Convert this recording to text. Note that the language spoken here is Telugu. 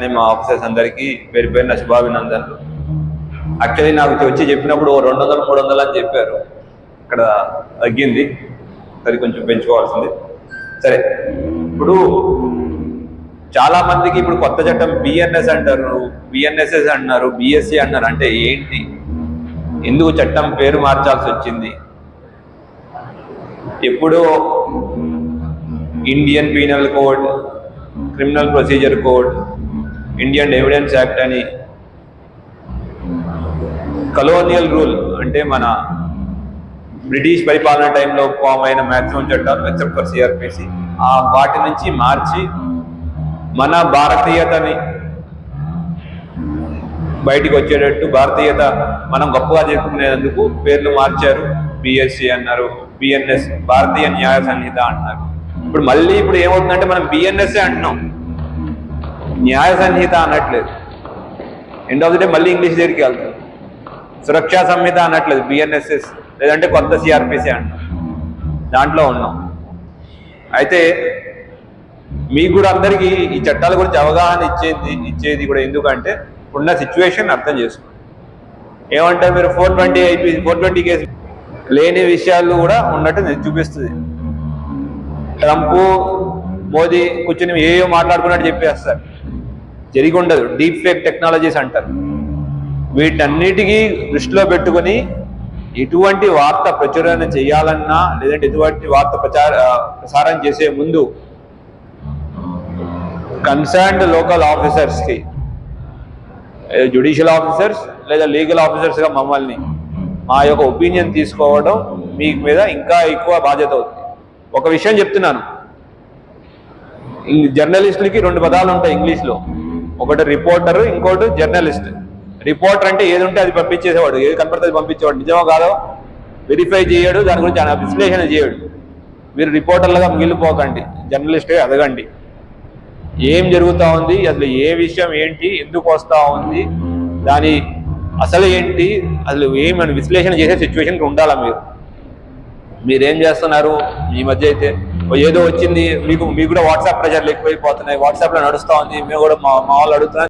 అని మా ఆఫీసర్స్ అందరికీ పేరు పేరున శుభాభినందనలు. యాక్చువల్లీ నాకు వచ్చి చెప్పినప్పుడు రెండు వందలు మూడు వందలు అని చెప్పారు. ఇక్కడ తగ్గింది. అది కొంచెం పెంచుకోవాల్సింది. సరే ఇప్పుడు చాలా మందికి ఇప్పుడు కొత్త చట్టం బిఎన్ఎస్ అంటారు. బిఎన్ఎస్ఎస్ అంటున్నారు బిఎస్సి అంటున్నారు అంటే ఏంటి? ఎందుకు చట్టం పేరు మార్చాల్సి వచ్చింది? ఎప్పుడో Indian penal code criminal procedure code Indian evidence act అని. కలోనియల్ రూల్ అంటే మన బ్రిటిష్ పరిపాలన టైంలో ఫామ్ అయిన మ్యాక్సిమం చట్టాలు ఎక్సెప్ట్ ఫర్ సిఆర్పిసి ఆ వాటి నుంచి మార్చి మన భారతీయతని బయటికి వచ్చేటట్టు భారతీయత మనం గొప్పగా చెప్పుకునేందుకు పేర్లు మార్చారు. బిఎస్సి అన్నారు బిఎన్ఎస్ భారతీయ న్యాయ సంహిత అంటున్నారు ఇప్పుడు మళ్ళీ ఇప్పుడు ఏమవుతుందంటే మనం బిఎన్ఎస్ఏ అంటున్నాం. న్యాయ సంహిత అనట్లేదు. ఎండ్ ఆఫ్ ది డే మళ్ళీ ఇంగ్లీష్ దగ్గరికి వెళ్తారు. సురక్షా సంహిత అనట్లేదు బిఎన్ఎస్ఎస్ లేదంటే కొత్త సిఆర్పిసి అంటాం. దాంట్లో ఉన్నాం. అయితే మీకు కూడా అందరికీ ఈ చట్టాల గురించి అవగాహన ఇచ్చేది ఇచ్చేది కూడా ఎందుకంటే ఉన్న సిచ్యువేషన్ అర్థం చేసుకోండి. ఏమంటే మీరు? Four twenty IP four twenty case లేని విషయాలు కూడా ఉన్నట్టు చూపిస్తుంది. ట్రంప్ మోదీ కూర్చొని ఏయో మాట్లాడుకున్నట్టు చెప్పేస్తారు. జరిగి ఉండదు డీప్ ఫేక్ టెక్నాలజీస్ అంటారు. వీటన్నిటికీ దృష్టిలో పెట్టుకొని ఎటువంటి వార్త ప్రచురణ చేయాలన్నా లేదంటే ఎటువంటి వార్త ప్రచార ప్రసారం చేసే ముందు కన్సర్న్డ్ లోకల్ ఆఫీసర్స్కి జుడిషియల్ ఆఫీసర్స్ లేదా లీగల్ ఆఫీసర్స్గా మమ్మల్ని మా యొక్క ఒపీనియన్ తీసుకోవడం మీ మీద ఇంకా ఎక్కువ బాధ్యత అవుతుంది. ఒక విషయం చెప్తున్నాను. జర్నలిస్టులకి రెండు పదాలు ఉంటాయి ఇంగ్లీష్లో. ఒకటి రిపోర్టర్ ఇంకోటి జర్నలిస్ట్. రిపోర్టర్ అంటే ఏది ఉంటే అది పంపించేసేవాడు. ఏది కనపడితే అది పంపించేవాడు. నిజమో కాదో వెరిఫై చేయడు. దాని గురించి ఆయన విశ్లేషణ చేయడు. మీరు రిపోర్టర్లుగా మిగిలిపోకండి. జర్నలిస్ట్గా ఎదగండి. ఏం జరుగుతూ ఉంది? అసలు ఏ విషయం ఏంటి? ఎందుకు వస్తూ ఉంది? దాని అసలు ఏంటి? అసలు ఏమని విశ్లేషణ చేసే సిచ్యువేషన్కి ఉండాలా మీరు? మీరేం చేస్తున్నారు? ఈ మధ్య అయితే ఏదో వచ్చింది మీకు మీకు కూడా వాట్సాప్ ప్రెజర్ లేకపోయిపోతున్నాయి వాట్సాప్లో నడుస్తా ఉంది మేము కూడా మా మా వాళ్ళు అడుగుతున్నాం